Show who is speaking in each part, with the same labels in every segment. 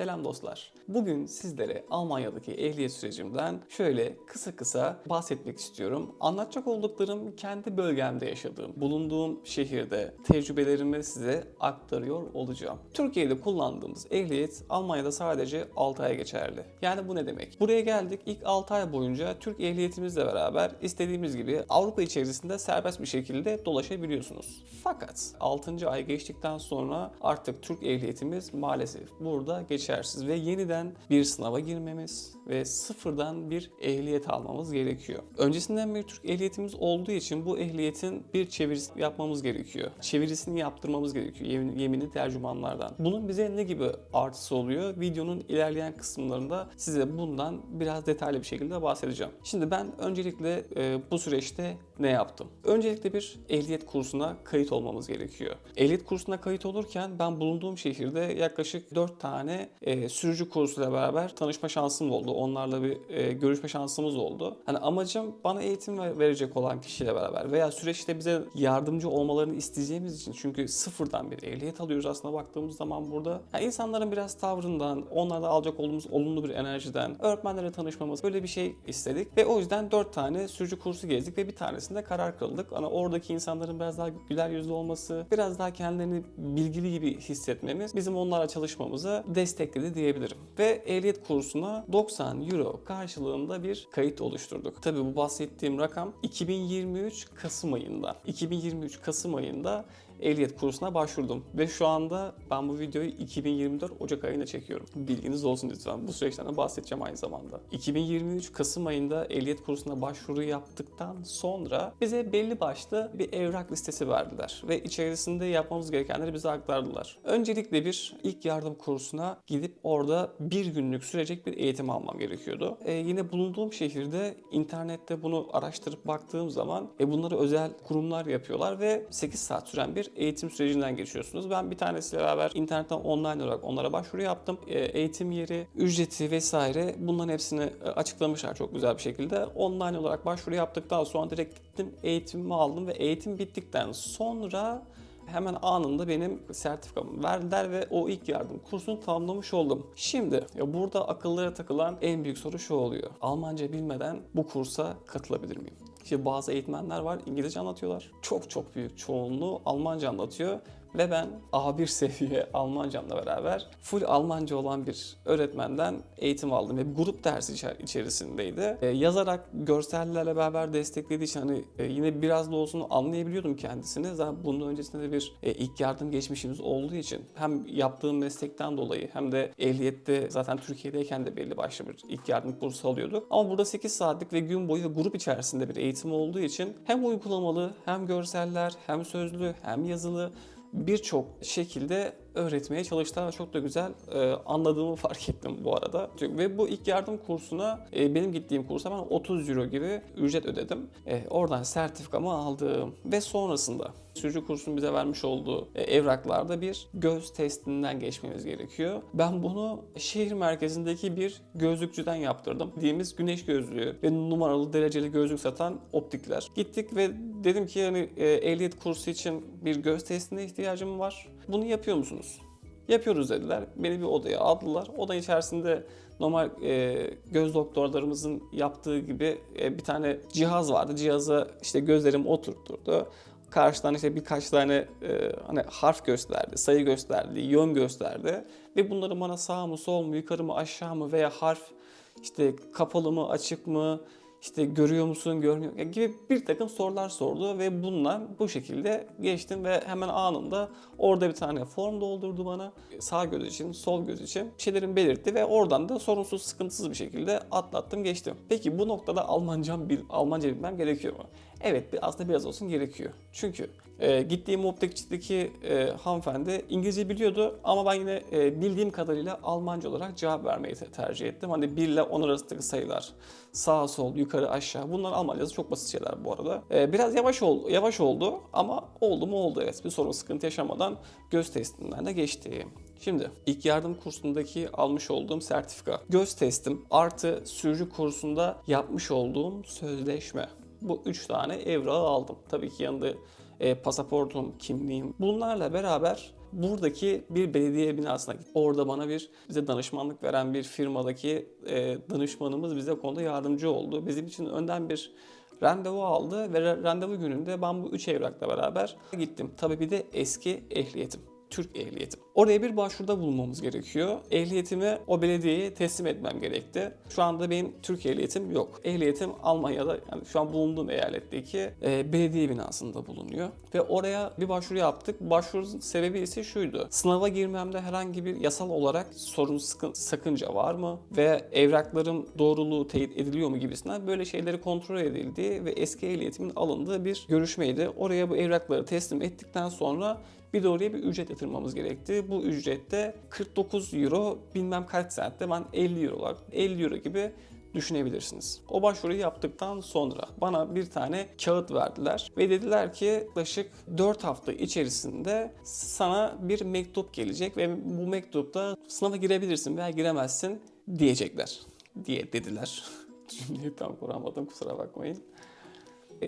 Speaker 1: Selam dostlar. Bugün sizlere Almanya'daki ehliyet sürecimden şöyle kısa kısa bahsetmek istiyorum. Anlatacak olduklarım kendi bölgemde yaşadığım, bulunduğum şehirde tecrübelerimi size aktarıyor olacağım. Türkiye'de kullandığımız ehliyet Almanya'da sadece 6 ay geçerli. Yani bu ne demek? Buraya geldik ilk 6 ay boyunca Türk ehliyetimizle beraber istediğimiz gibi Avrupa içerisinde serbest bir şekilde dolaşabiliyorsunuz. Fakat 6. ay geçtikten sonra artık Türk ehliyetimiz maalesef burada geçersiz ve yeniden bir sınava girmemiz ve sıfırdan bir ehliyet almamız gerekiyor. Öncesinden bir Türk ehliyetimiz olduğu için bu ehliyetin bir çevirisini yapmamız gerekiyor. Çevirisini yaptırmamız gerekiyor yemin- yeminli tercümanlardan. Bunun bize ne gibi artısı oluyor? Videonun ilerleyen kısımlarında size bundan biraz detaylı bir şekilde bahsedeceğim. Şimdi ben öncelikle e, bu süreçte ne yaptım? Öncelikle bir ehliyet kursuna kayıt olmamız gerekiyor. Ehliyet kursuna kayıt olurken ben bulunduğum şehirde yaklaşık 4 tane e, sürücü kursuyla beraber tanışma şansım oldu. Onlarla bir e, görüşme şansımız oldu. Hani amacım bana eğitim ver- verecek olan kişiyle beraber veya süreçte bize yardımcı olmalarını isteyeceğimiz için çünkü sıfırdan bir ehliyet alıyoruz aslında baktığımız zaman burada. Yani insanların biraz tavrından, onlarla alacak olduğumuz olumlu bir enerjiden, öğretmenlerle tanışmamız böyle bir şey istedik ve o yüzden 4 tane sürücü kursu gezdik ve bir tanesinde karar kıldık. Hani oradaki insanların biraz daha güler yüzlü olması, biraz daha kendilerini bilgili gibi hissetmemiz bizim onlarla çalışmamızı destekledi diyebilirim. Ve ehliyet kursuna 90 euro karşılığında bir kayıt oluşturduk. Tabii bu bahsettiğim rakam 2023 Kasım ayında. 2023 Kasım ayında ehliyet kursuna başvurdum. Ve şu anda ben bu videoyu 2024 Ocak ayında çekiyorum. Bilginiz olsun lütfen. Bu süreçten de bahsedeceğim aynı zamanda. 2023 Kasım ayında ehliyet kursuna başvuru yaptıktan sonra bize belli başlı bir evrak listesi verdiler. Ve içerisinde yapmamız gerekenleri bize aktardılar. Öncelikle bir ilk yardım kursuna gidip orada bir günlük sürecek bir eğitim almam gerekiyordu. Ee, yine bulunduğum şehirde internette bunu araştırıp baktığım zaman e, bunları özel kurumlar yapıyorlar ve 8 saat süren bir eğitim sürecinden geçiyorsunuz. Ben bir tanesiyle beraber internetten online olarak onlara başvuru yaptım. E, eğitim yeri, ücreti vesaire bunların hepsini e, açıklamışlar çok güzel bir şekilde. Online olarak başvuru yaptıktan sonra direkt gittim eğitimimi aldım ve eğitim bittikten sonra hemen anında benim sertifikamı verdiler ve o ilk yardım kursunu tamamlamış oldum. Şimdi ya burada akıllara takılan en büyük soru şu oluyor. Almanca bilmeden bu kursa katılabilir miyim? İşte bazı eğitmenler var İngilizce anlatıyorlar. Çok çok büyük çoğunluğu Almanca anlatıyor. Ve ben A1 seviye Almancamla beraber full Almanca olan bir öğretmenden eğitim aldım. Ve grup dersi içer- içerisindeydi. E, yazarak görsellerle beraber desteklediği için hani e, yine biraz da olsun anlayabiliyordum kendisini. Zaten bunun öncesinde de bir e, ilk yardım geçmişimiz olduğu için hem yaptığım meslekten dolayı hem de ehliyette zaten Türkiye'deyken de belli başlı bir ilk yardım kursu alıyorduk. Ama burada 8 saatlik ve gün boyu grup içerisinde bir eğitim olduğu için hem uygulamalı hem görseller hem sözlü hem yazılı birçok şekilde öğretmeye çalıştılar ve çok da güzel e, anladığımı fark ettim bu arada. Ve bu ilk yardım kursuna e, benim gittiğim kursa ben 30 euro gibi ücret ödedim. E, oradan sertifikamı aldım ve sonrasında sürücü kursunun bize vermiş olduğu e, evraklarda bir göz testinden geçmemiz gerekiyor. Ben bunu şehir merkezindeki bir gözlükçüden yaptırdım. Dediğimiz güneş gözlüğü ve numaralı dereceli gözlük satan optikler. Gittik ve dedim ki yani e, ehliyet kursu için bir göz testine ihtiyacım var. Bunu yapıyor musunuz? Yapıyoruz dediler. Beni bir odaya aldılar. Oda içerisinde normal e, göz doktorlarımızın yaptığı gibi e, bir tane cihaz vardı. Cihaza işte gözlerim oturtturdu. Karşıdan işte birkaç tane e, hani harf gösterdi, sayı gösterdi, yön gösterdi. Ve bunları bana sağ mı, sol mu, yukarı mı, aşağı mı veya harf işte kapalı mı, açık mı, işte görüyor musun, görmüyor musun gibi bir takım sorular sordu ve bundan bu şekilde geçtim ve hemen anında orada bir tane form doldurdu bana. Sağ göz için, sol göz için şeylerin belirtti ve oradan da sorunsuz, sıkıntısız bir şekilde atlattım, geçtim. Peki bu noktada Almancam bil, Almanca bilmem gerekiyor mu? Evet, aslında biraz olsun gerekiyor. Çünkü e, gittiğim optikçideki e, hanımefendi İngilizce biliyordu ama ben yine e, bildiğim kadarıyla Almanca olarak cevap vermeyi te- tercih ettim. Hani 1 ile 10 arasındaki sayılar, sağ sol, yukarı aşağı bunlar Almancası çok basit şeyler bu arada. E, biraz yavaş oldu, yavaş oldu ama oldu mu oldu evet. Bir sorun sıkıntı yaşamadan göz testinden de geçtim. Şimdi ilk yardım kursundaki almış olduğum sertifika, göz testim artı sürücü kursunda yapmış olduğum sözleşme. Bu üç tane evrağı aldım. Tabii ki yanında e, pasaportum, kimliğim. Bunlarla beraber buradaki bir belediye binasına gittim. Orada bana bir bize danışmanlık veren bir firmadaki e, danışmanımız bize konuda yardımcı oldu. Bizim için önden bir randevu aldı ve ra- randevu gününde ben bu üç evrakla beraber gittim. Tabii bir de eski ehliyetim. Türk ehliyetim. Oraya bir başvuruda bulunmamız gerekiyor. Ehliyetimi o belediyeye teslim etmem gerekti. Şu anda benim Türk ehliyetim yok. Ehliyetim Almanya'da yani şu an bulunduğum eyaletteki e, belediye binasında bulunuyor. Ve oraya bir başvuru yaptık. Başvurunun sebebi ise şuydu. Sınava girmemde herhangi bir yasal olarak sorun sıkın, sakınca var mı? Ve evraklarım doğruluğu teyit ediliyor mu gibisinden böyle şeyleri kontrol edildiği ve eski ehliyetimin alındığı bir görüşmeydi. Oraya bu evrakları teslim ettikten sonra bir de oraya bir ücret yatırmamız gerekti. Bu ücrette 49 euro bilmem kaç saatte ben 50 eurolar 50 euro gibi düşünebilirsiniz. O başvuruyu yaptıktan sonra bana bir tane kağıt verdiler ve dediler ki yaklaşık 4 hafta içerisinde sana bir mektup gelecek ve bu mektupta sınava girebilirsin veya giremezsin diyecekler diye dediler. Cümleyi tam kuramadım kusura bakmayın.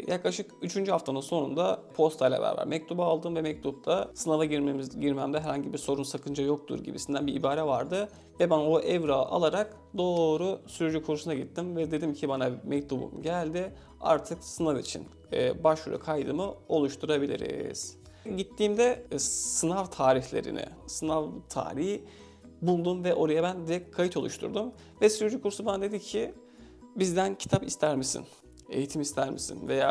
Speaker 1: Yaklaşık 3. haftanın sonunda postayla beraber mektubu aldım ve mektupta sınava girmemiz, girmemde herhangi bir sorun sakınca yoktur gibisinden bir ibare vardı. Ve ben o evrağı alarak doğru sürücü kursuna gittim ve dedim ki bana mektubum geldi artık sınav için e, başvuru kaydımı oluşturabiliriz. Gittiğimde e, sınav tarihlerini, sınav tarihi buldum ve oraya ben direkt kayıt oluşturdum. Ve sürücü kursu bana dedi ki bizden kitap ister misin? Eğitim ister misin? Veya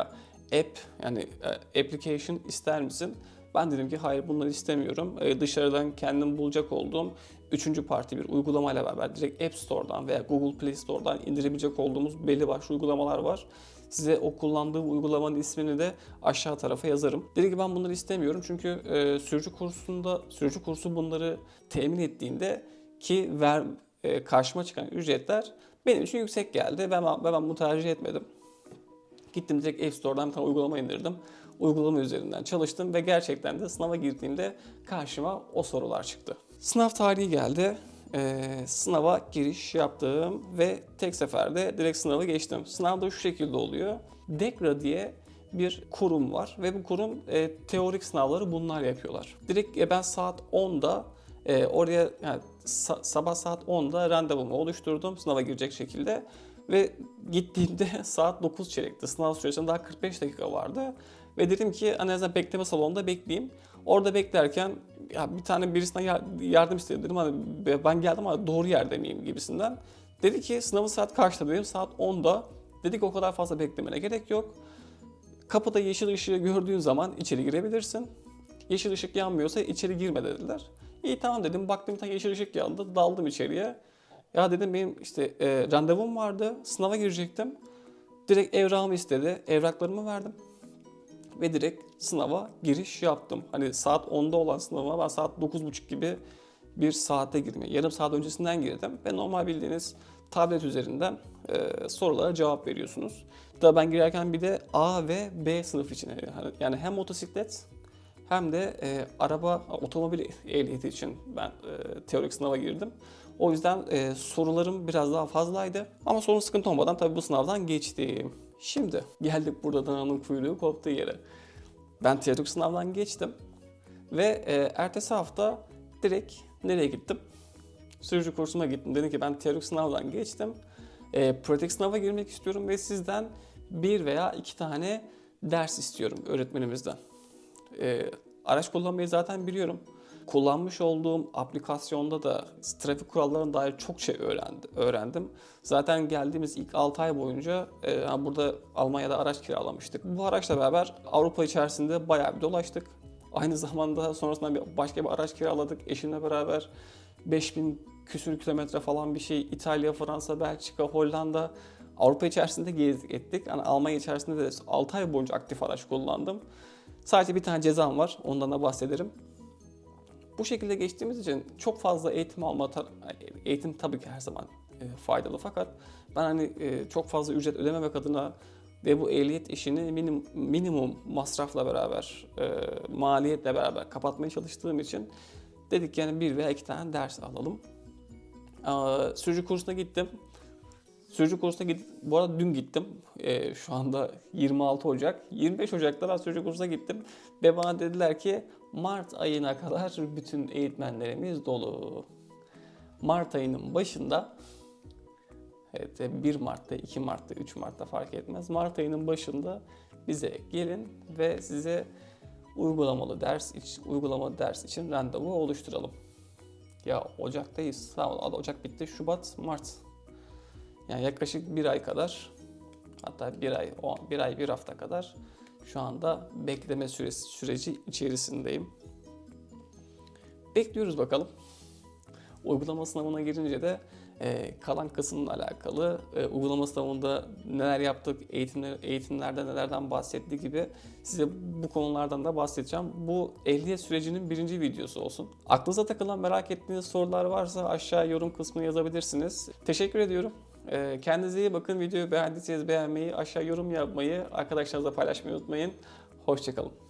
Speaker 1: app yani e, application ister misin? Ben dedim ki hayır bunları istemiyorum. E, dışarıdan kendim bulacak olduğum üçüncü parti bir uygulamayla beraber direkt App Store'dan veya Google Play Store'dan indirebilecek olduğumuz belli başlı uygulamalar var. Size o kullandığım uygulamanın ismini de aşağı tarafa yazarım. Dedi ki ben bunları istemiyorum çünkü e, sürücü kursunda sürücü kursu bunları temin ettiğinde ki ver e, karşıma çıkan ücretler benim için yüksek geldi ve ben, ben bunu tercih etmedim. Gittim direkt App Store'dan bir tane uygulama indirdim. Uygulama üzerinden çalıştım ve gerçekten de sınava girdiğimde karşıma o sorular çıktı. Sınav tarihi geldi. Ee, sınava giriş yaptım ve tek seferde direkt sınavı geçtim. Sınavda şu şekilde oluyor. DEKRA diye bir kurum var ve bu kurum e, teorik sınavları bunlar yapıyorlar. Direkt e, ben saat 10'da e, oraya yani sa- sabah saat 10'da randevumu oluşturdum sınava girecek şekilde ve gittiğimde saat 9 çeyrekti. Sınav süresinde daha 45 dakika vardı. Ve dedim ki en azından bekleme salonunda bekleyeyim. Orada beklerken ya bir tane birisine yar- yardım istedim dedim hani ben geldim ama doğru yerde miyim gibisinden. Dedi ki sınavın saat kaçta dedim saat 10'da. Dedi ki o kadar fazla beklemene gerek yok. Kapıda yeşil ışığı gördüğün zaman içeri girebilirsin. Yeşil ışık yanmıyorsa içeri girme dediler. İyi tamam dedim. Baktım bir tane yeşil ışık yandı. Daldım içeriye. Ya dedim benim işte e, randevum vardı. Sınava girecektim. Direkt evrağımı istedi. Evraklarımı verdim. Ve direkt sınava giriş yaptım. Hani saat 10'da olan sınava ben saat 9.30 gibi bir saate girdim. Yarım saat öncesinden girdim ve normal bildiğiniz tablet üzerinden e, sorulara cevap veriyorsunuz. Daha ben girerken bir de A ve B sınıf için yani hem motosiklet hem de e, araba, otomobil ehliyeti için ben e, teorik sınava girdim. O yüzden e, sorularım biraz daha fazlaydı. Ama sorun sıkıntı olmadan tabii bu sınavdan geçtim. Şimdi geldik burada dananın kuyruğu koptuğu yere. Ben teorik sınavdan geçtim. Ve e, ertesi hafta direkt nereye gittim? Sürücü kursuma gittim. Dedim ki ben teorik sınavdan geçtim. E, pratik sınava girmek istiyorum ve sizden bir veya iki tane ders istiyorum öğretmenimizden. E, araç kullanmayı zaten biliyorum. Kullanmış olduğum aplikasyonda da trafik kurallarına dair çok şey öğrendi, öğrendim. Zaten geldiğimiz ilk 6 ay boyunca e, burada Almanya'da araç kiralamıştık. Bu araçla beraber Avrupa içerisinde bayağı bir dolaştık. Aynı zamanda sonrasında bir başka bir araç kiraladık eşimle beraber. 5000 küsür kilometre falan bir şey İtalya, Fransa, Belçika, Hollanda Avrupa içerisinde gezdik ettik. Yani Almanya içerisinde de 6 ay boyunca aktif araç kullandım. Sadece bir tane cezam var. Ondan da bahsederim. Bu şekilde geçtiğimiz için çok fazla eğitim alma, eğitim tabii ki her zaman e, faydalı fakat ben hani e, çok fazla ücret ödememek adına ve bu ehliyet işini minim, minimum masrafla beraber, e, maliyetle beraber kapatmaya çalıştığım için dedik yani bir veya iki tane ders alalım. Sürücü kursuna gittim. Sürücü kursuna git, bu arada dün gittim. Ee, şu anda 26 Ocak. 25 Ocak'ta ben sürücü kursuna gittim. Ve bana dediler ki Mart ayına kadar bütün eğitmenlerimiz dolu. Mart ayının başında Evet 1 Mart'ta, 2 Mart'ta, 3 Mart'ta fark etmez. Mart ayının başında bize gelin ve size uygulamalı ders için, uygulamalı ders için randevu oluşturalım. Ya Ocak'tayız. Sağ ol. Ocak bitti. Şubat, Mart. Yani yaklaşık bir ay kadar hatta bir ay, bir ay, bir hafta kadar şu anda bekleme süresi, süreci içerisindeyim. Bekliyoruz bakalım. Uygulama sınavına girince de e, kalan kısımla alakalı e, uygulama sınavında neler yaptık, eğitimler, eğitimlerde nelerden bahsettik gibi size bu konulardan da bahsedeceğim. Bu ehliyet sürecinin birinci videosu olsun. Aklınıza takılan merak ettiğiniz sorular varsa aşağı yorum kısmına yazabilirsiniz. Teşekkür ediyorum. E, kendinize iyi bakın. Videoyu beğendiyseniz beğenmeyi, aşağı yorum yapmayı, arkadaşlarınızla paylaşmayı unutmayın. Hoşçakalın.